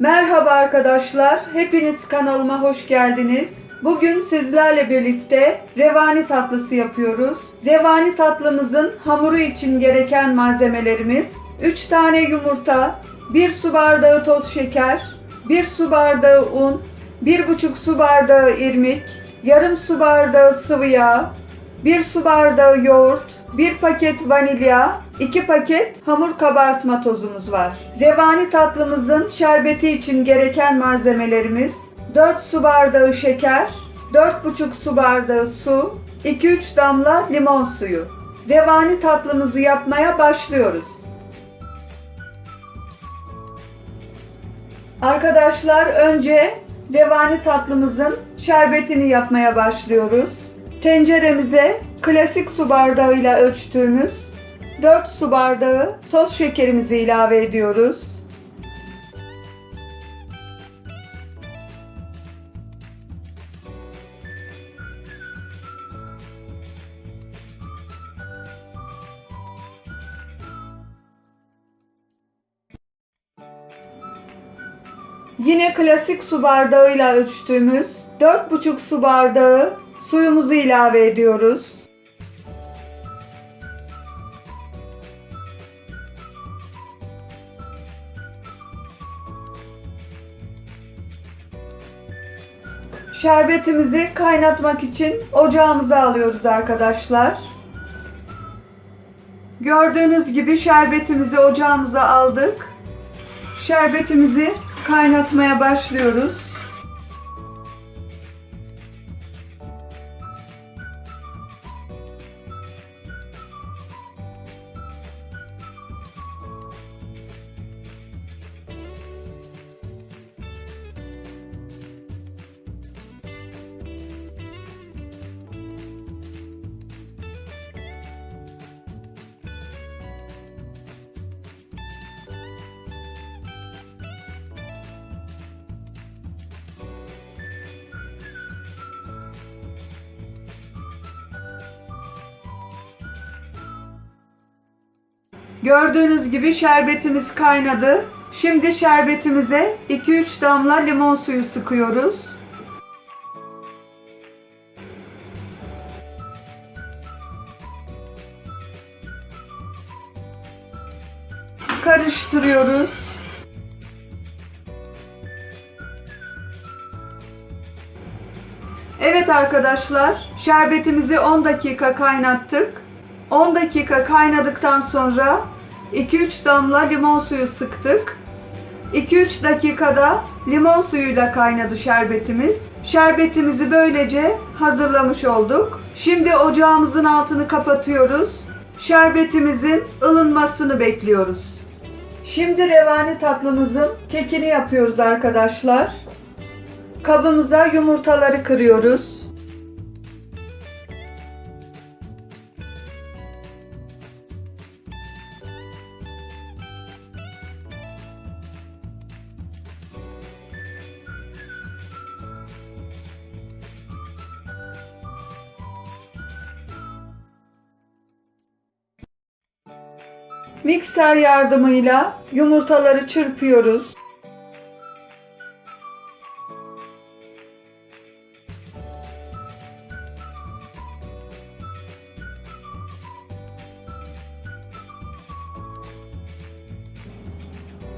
Merhaba arkadaşlar, hepiniz kanalıma hoş geldiniz. Bugün sizlerle birlikte revani tatlısı yapıyoruz. Revani tatlımızın hamuru için gereken malzemelerimiz 3 tane yumurta, 1 su bardağı toz şeker, 1 su bardağı un, 1,5 su bardağı irmik, yarım su bardağı sıvı yağ, 1 su bardağı yoğurt, 1 paket vanilya, 2 paket hamur kabartma tozumuz var. Revani tatlımızın şerbeti için gereken malzemelerimiz 4 su bardağı şeker, 4,5 su bardağı su, 2-3 damla limon suyu. Revani tatlımızı yapmaya başlıyoruz. Arkadaşlar önce revani tatlımızın şerbetini yapmaya başlıyoruz. Tenceremize klasik su bardağıyla ölçtüğümüz 4 su bardağı toz şekerimizi ilave ediyoruz. Yine klasik su bardağıyla ölçtüğümüz 4,5 su bardağı suyumuzu ilave ediyoruz. Şerbetimizi kaynatmak için ocağımıza alıyoruz arkadaşlar. Gördüğünüz gibi şerbetimizi ocağımıza aldık. Şerbetimizi kaynatmaya başlıyoruz. Gördüğünüz gibi şerbetimiz kaynadı. Şimdi şerbetimize 2-3 damla limon suyu sıkıyoruz. Karıştırıyoruz. Evet arkadaşlar, şerbetimizi 10 dakika kaynattık. 10 dakika kaynadıktan sonra 2-3 damla limon suyu sıktık. 2-3 dakikada limon suyuyla kaynadı şerbetimiz. Şerbetimizi böylece hazırlamış olduk. Şimdi ocağımızın altını kapatıyoruz. Şerbetimizin ılınmasını bekliyoruz. Şimdi revani tatlımızın kekini yapıyoruz arkadaşlar. Kabımıza yumurtaları kırıyoruz. Mikser yardımıyla yumurtaları çırpıyoruz.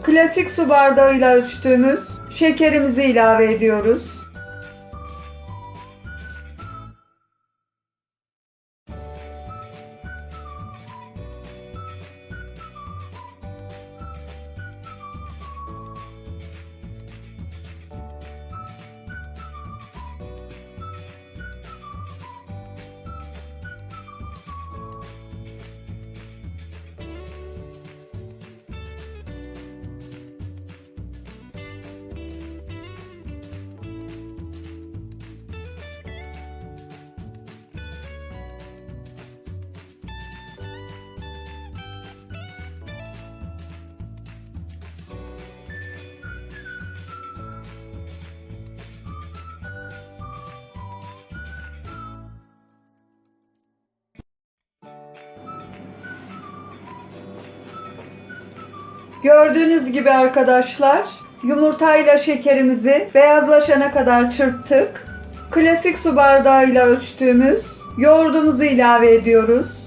Klasik su bardağıyla ölçtüğümüz şekerimizi ilave ediyoruz. Gördüğünüz gibi arkadaşlar yumurtayla şekerimizi beyazlaşana kadar çırptık. Klasik su bardağıyla ölçtüğümüz yoğurdumuzu ilave ediyoruz.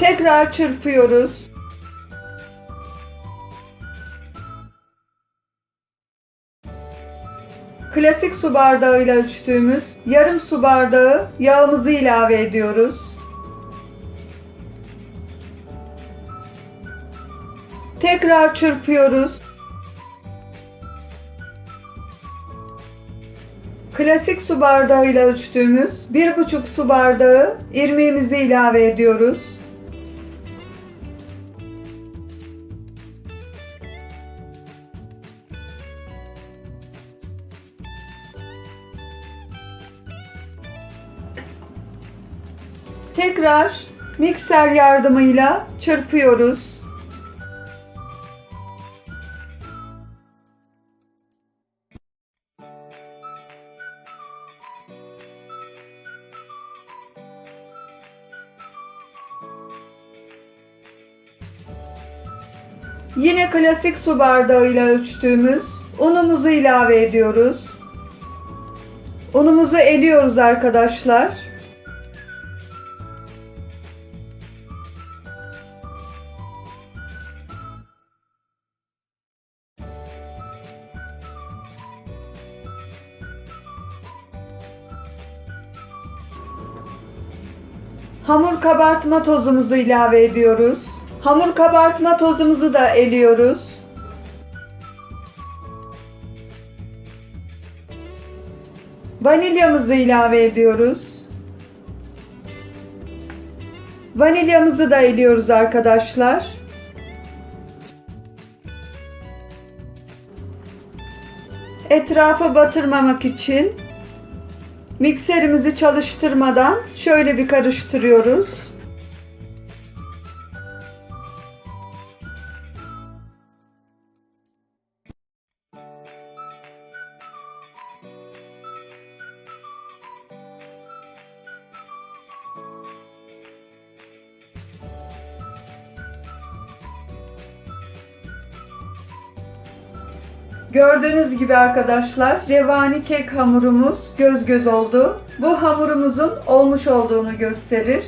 Tekrar çırpıyoruz. Klasik su bardağıyla ölçtüğümüz yarım su bardağı yağımızı ilave ediyoruz. Tekrar çırpıyoruz. Klasik su bardağıyla ölçtüğümüz 1,5 su bardağı irmiğimizi ilave ediyoruz. Tekrar mikser yardımıyla çırpıyoruz. Klasik su bardağıyla ölçtüğümüz unumuzu ilave ediyoruz. Unumuzu eliyoruz arkadaşlar. Hamur kabartma tozumuzu ilave ediyoruz. Hamur kabartma tozumuzu da eliyoruz. Vanilyamızı ilave ediyoruz. Vanilyamızı da eliyoruz arkadaşlar. Etrafa batırmamak için mikserimizi çalıştırmadan şöyle bir karıştırıyoruz. Gördüğünüz gibi arkadaşlar revani kek hamurumuz göz göz oldu. Bu hamurumuzun olmuş olduğunu gösterir.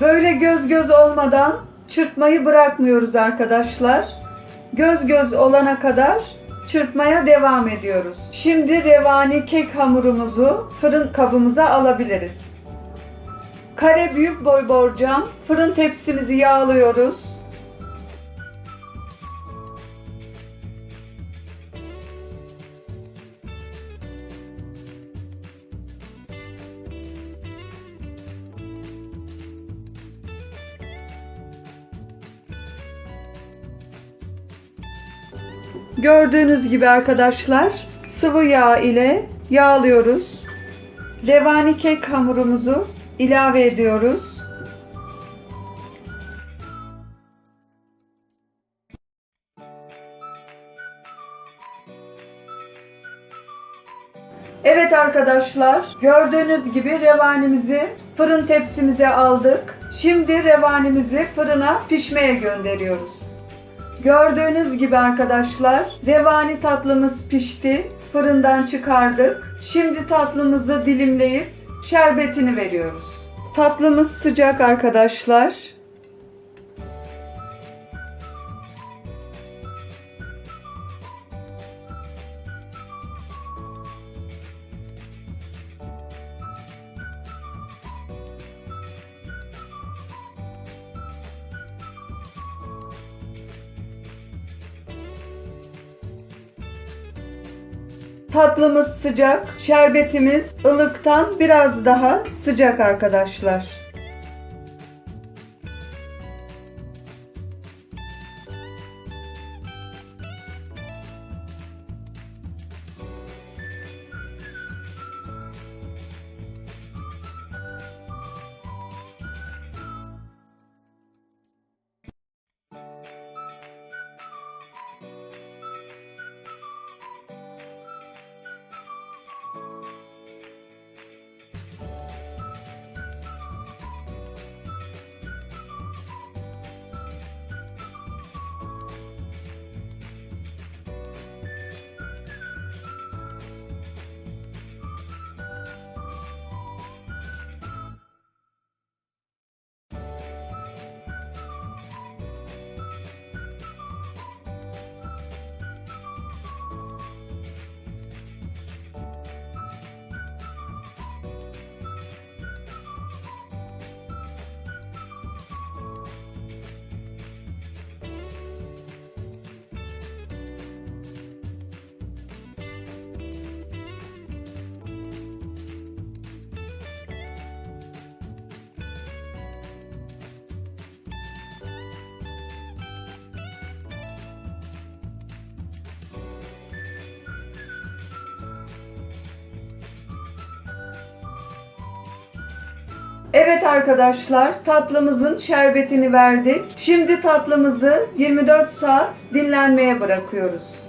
Böyle göz göz olmadan çırpmayı bırakmıyoruz arkadaşlar. Göz göz olana kadar çırpmaya devam ediyoruz. Şimdi revani kek hamurumuzu fırın kabımıza alabiliriz. Kare büyük boy borcam fırın tepsimizi yağlıyoruz. Gördüğünüz gibi arkadaşlar sıvı yağ ile yağlıyoruz. Revani kek hamurumuzu ilave ediyoruz. Evet arkadaşlar gördüğünüz gibi revanimizi fırın tepsimize aldık. Şimdi revanimizi fırına pişmeye gönderiyoruz. Gördüğünüz gibi arkadaşlar revani tatlımız pişti. Fırından çıkardık. Şimdi tatlımızı dilimleyip şerbetini veriyoruz. Tatlımız sıcak arkadaşlar. Tatlımız sıcak, şerbetimiz ılıktan biraz daha sıcak arkadaşlar. Evet arkadaşlar tatlımızın şerbetini verdik. Şimdi tatlımızı 24 saat dinlenmeye bırakıyoruz.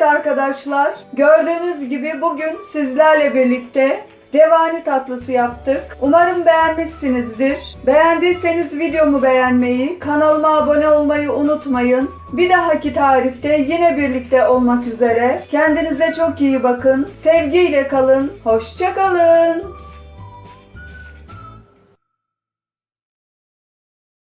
Evet arkadaşlar, gördüğünüz gibi bugün sizlerle birlikte revani tatlısı yaptık. Umarım beğenmişsinizdir. Beğendiyseniz videomu beğenmeyi, kanalıma abone olmayı unutmayın. Bir dahaki tarifte yine birlikte olmak üzere. Kendinize çok iyi bakın. Sevgiyle kalın. Hoşça kalın.